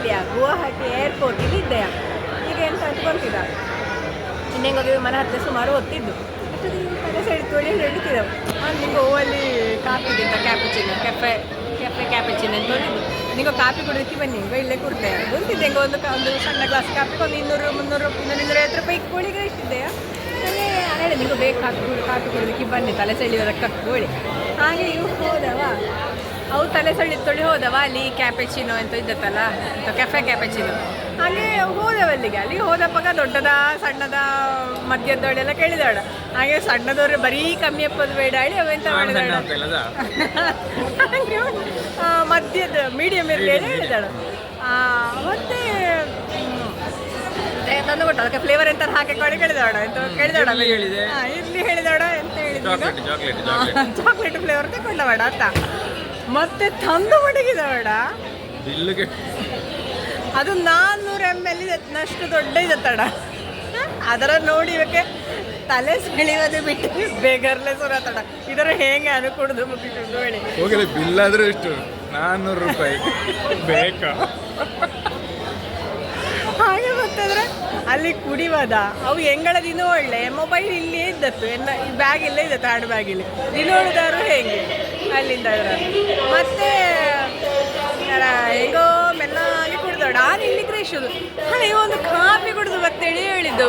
ಎಲ್ಲಿಯ ಗುವಾಹಟಿ ಏರ್ಪೋರ್ಟ್ ಇಲ್ಲಿದ್ದೆಯ ಈಗ ಎಂತ ಅಂತ ಗೊತ್ತಿಲ್ಲ. ಇನ್ನೆಂಗೆ ಮನೆ ಹತ್ತಿರ ಸುಮಾರು ಹೊತ್ತಿದ್ದು. ಅಷ್ಟೊತ್ತಿಗೆ ತಲೆ ಸೈಡ್ ತೊಳಿ ಹಿಡಿತಿದ್ದವು ನಾನು ನಿಂಗೆ ಅಲ್ಲಿ ಕಾಫಿ ಅಂತ ಕ್ಯಾಪುಚಿನ ಕೆಫೆ ಕೆಫೆ ಕ್ಯಾಪುಚಿನ ಅಂತ ಹೇಳಿದ್ದು ನಿಂಗೆ ಕಾಫಿ ಕುಡಿಯೋಕ್ಕೆ ಬನ್ನಿ ಇಲ್ಲೇ ಕುಡ್ತೆ ಗೊತ್ತಿದ್ದೆ ಹೆಂಗೆ ಒಂದು ಒಂದು ಸಣ್ಣ ಗ್ಲಾಸ್ ಕಾಫಿ ಒಂದು ಇನ್ನೂರು, ಮುನ್ನೂರು ಇನ್ನೂರು ಇನ್ನೂರೈವತ್ತು ರೂಪಾಯಿ ಕೋಳಿಗೆ ಇಷ್ಟಿದ್ದೆಯಾ ಹೇಳಿ ನಿಮಗೆ ಬೇಕು ಕಾಫಿ ಕುಡಿ ಕಾಫಿ ಕುಡಿಯೋದಕ್ಕೆ ಬನ್ನಿ, ತಲೆ ಸೆಳೆಯೋದಕ್ಕೆ ಕೋಳಿ ಹಾಗೆ ಇವು ಹೋದವ. ಅವು ತಲೆ ಸೊಳ್ಳಿ ತೊಳಿ ಹೋದವ ಅಲ್ಲಿ ಕ್ಯಾಪೆಚಿನೋ ಅಂತ ಇದ್ದತ್ತಲ್ಲ ಅಂತ ಕೆಫೆ ಕ್ಯಾಪೆಚಿನೋ ಹಾಗೆ ಹೋದವ ಅಲ್ಲಿಗೆ. ಅಲ್ಲಿಗೆ ಹೋದಪ್ಪಾಗ ದೊಡ್ಡದ ಸಣ್ಣದ ಮಧ್ಯದವಳೆಲ್ಲ ಕೇಳಿದಾಳ ಹಾಗೆ ಸಣ್ಣದವ್ರೆ ಬರೀ ಕಮ್ಮಿ ಅಪ್ಪದ ಬೇಡ ಹೇಳಿ ಅವೆಂತ ಮಾಡಿದಾಳ ಮೀಡಿಯಂ ಮಧ್ಯದ ಮೀಡಿಯಮ್ ಇರಲಿ ಹೇಳಿ ಹೇಳಿದಾಳ. ಮತ್ತೆ ತಂದು ಕೊಟ್ಟು ಅದಕ್ಕೆ ಫ್ಲೇವರ್ ಎಂತ ಹಾಕಿ ಕೊಡಿ ಕೇಳಿದಾಳ ಅಂತ ಕೇಳಿದಾಳ ಇಲ್ಲಿ ಹೇಳಿದೆ. ಹಾ, ಇರ್ಲಿ ಹೇಳಿದಾಳ ಎಂತ ಹೇಳಿದ ಚಾಕ್ಲೇಟ್ ಫ್ಲೇವರ್ ತಗೊಂಡವಾಡ ಅಂತ. ಮತ್ತೆ ತಂದು ಮಡಗಿದಬೇಡ ಬಿಲ್ಲುಗೆ. ಅದು ನಾನ್ನೂರು ಎಂ ಎಲ್ ನಷ್ಟು ದೊಡ್ಡ ಇದತ್ತಡ ಅದರ ನೋಡಿ ಇವಕ್ಕೆ ತಲೆ ಸೆಳೆಯೋದು ಬಿಟ್ಟು ಬೇಗರ್ಲೆ ಸುರತಡ ಇದರ ಹೇಗೆ ಅನುಕೂಡದು ಮುಗಿದು ಹೇಳಿ ಹೋಗಲಿ ಬಿಲ್ ಆದ್ರೂ ಇಷ್ಟು ನಾನ್ನೂರು ರೂಪಾಯಿ. ಬೇಕಾ? ಹಾಗೆ ಗೊತ್ತಾದ್ರೆ ಅಲ್ಲಿ ಕುಡಿವದ. ಅವು ಎಂಗಳ ದಿನ ಒಳ್ಳೆ. ಮೊಬೈಲ್ ಇಲ್ಲೇ ಇದ್ದತ್ತು ಎಲ್ಲ ಈ ಬ್ಯಾಗ್ ಇಲ್ಲೇ ಇದ್ದತ್ತು ಹಾಡು ಬ್ಯಾಗ್ ಇಲ್ಲಿ. ದಿನೋಳಿದಾರು ಹೇಗೆ? ಅಲ್ಲಿಂದ. ಮತ್ತೆ ಹೇಗೋ ಮೆಲ್ಲಾಗಿ ಕುಡ್ದು, ನಾನು ಇಲ್ಲಿ ಕ್ರೇಶದು ಅಯ್ಯೋ ಒಂದು ಕಾಫಿ ಕುಡಿದು ಬರ್ತೇಳಿ ಹೇಳಿದ್ದು.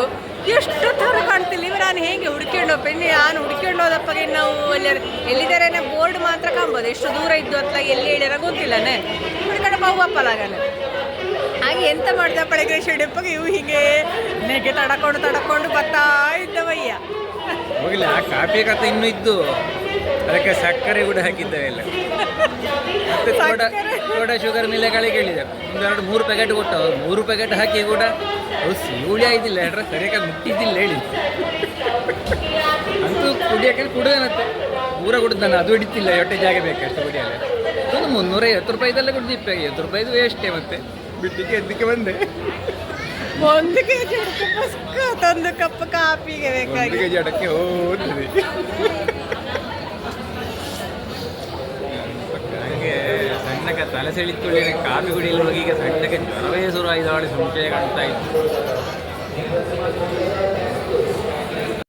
ಎಷ್ಟು ಥರ ಕಾಣ್ತಿಲ್ಲ. ಇವ ನಾನು ಹೇಗೆ ಹುಡ್ಕೊಂಡು ಪೆಣ್ಣಿ, ನಾನು ಹುಡ್ಕೊಂಡು ಹೋದಪ್ಪಗೆ ನಾವು ಅಲ್ಲಿ ಎಲ್ಲಿದ್ದಾರೆ ಬೋರ್ಡ್ ಮಾತ್ರ ಕಾಣ್ಬೋದು. ಎಷ್ಟು ದೂರ ಇದ್ದು ಅಂತ ಎಲ್ಲಿ ಹೇಳ್ಯಾರ ಗೊತ್ತಿಲ್ಲನೇ. ಹುಡ್ಕೊಂಡು ಬಾವಪ್ಪಲಾಗನೆ ಹಾಗೆ ಎಂತ ಮಾಡ್ದ ಪಳಗೆ ಶಿಡಿಪ್ಪಗೆ ಇವು ಹೀಗೆ ನೆಗೆ ತಡಕೊಂಡು ತಡಕೊಂಡು ಬರ್ತಾ ಇದ್ದವಯ್ಯ. ಹೋಗಿಲ್ಲ ಕಾಫಿ ಕತೆ ಇನ್ನೂ ಇದ್ದು. ಅದಕ್ಕೆ ಸಕ್ಕರೆ ಕೂಡ ಹಾಕಿದ್ದೇವೆ ಎಲ್ಲ. ಮತ್ತೆ ಸೋಡಾ ಸಕ್ಕರೆ? ಸೋಡಾ ಶುಗರ್ ಮಿಲೆಗಳಿಗೆ ಹೇಳಿದೆ. ಒಂದೆರಡು ಮೂರು ಪ್ಯಾಕೆಟ್ ಕೊಟ್ಟ ಅವ್ರು ಮೂರು ಪ್ಯಾಕೆಟ್ ಹಾಕಿ ಕೂಡ ಅವು ಸಿಗುಳಿ ಆಯ್ತಿಲ್ಲ ಹೇಳ್ರೆ ಸರಿಯಾಗಿ ಮುಟ್ಟಿದ್ದಿಲ್ಲ ಹೇಳಿ. ಅಂತೂ ಕುಡಿಯೋಕೆ ಕುಡಿದನತ್ತೆ ಪೂರ ನಾನು ಅದು ಹಿಡಿತಿಲ್ಲ ಹೊಟ್ಟೆ ಜಾಗ ಬೇಕು ಅಷ್ಟು ಕುಡಿಯಲ್ಲ. ಒಂದು ಮುನ್ನೂರ ಐವತ್ತು ರೂಪಾಯಿದೆಲ್ಲ ಇಪ್ಪ ಐವತ್ತು ರೂಪಾಯಿದು ವೇಸ್ಟೇ ಮತ್ತೆ. ಬಿಟ್ಟಿಗೆ ಎದ್ದಕ್ಕೆ ಬಂದೆ. ಒಂದು ಕೆಜಿ ಜಿ ಒಂದು ಕಪ್ ಕಾಪಿಗೆ ಬೇಕಾಗಿ. ಕೆ ಜಿ ಅಡಕ್ಕೆ ಹೋಗ್ತದೆ ಹಾಗೆ ಸಣ್ಣಕ್ಕೆ ತಲೆ ಸೆಳಿತ್ಕೊಳ್ಳಿ ಕಾಫಿ ಕುಡಿಯಲು ಹೋಗಿ ಈಗ ಸಣ್ಣಕ್ಕೆ ಜ್ವರವೇ ಶುರು ಆಯ್ದವಳೆ ಸಂಶಯ ಕಾಣ್ತಾ ಇತ್ತು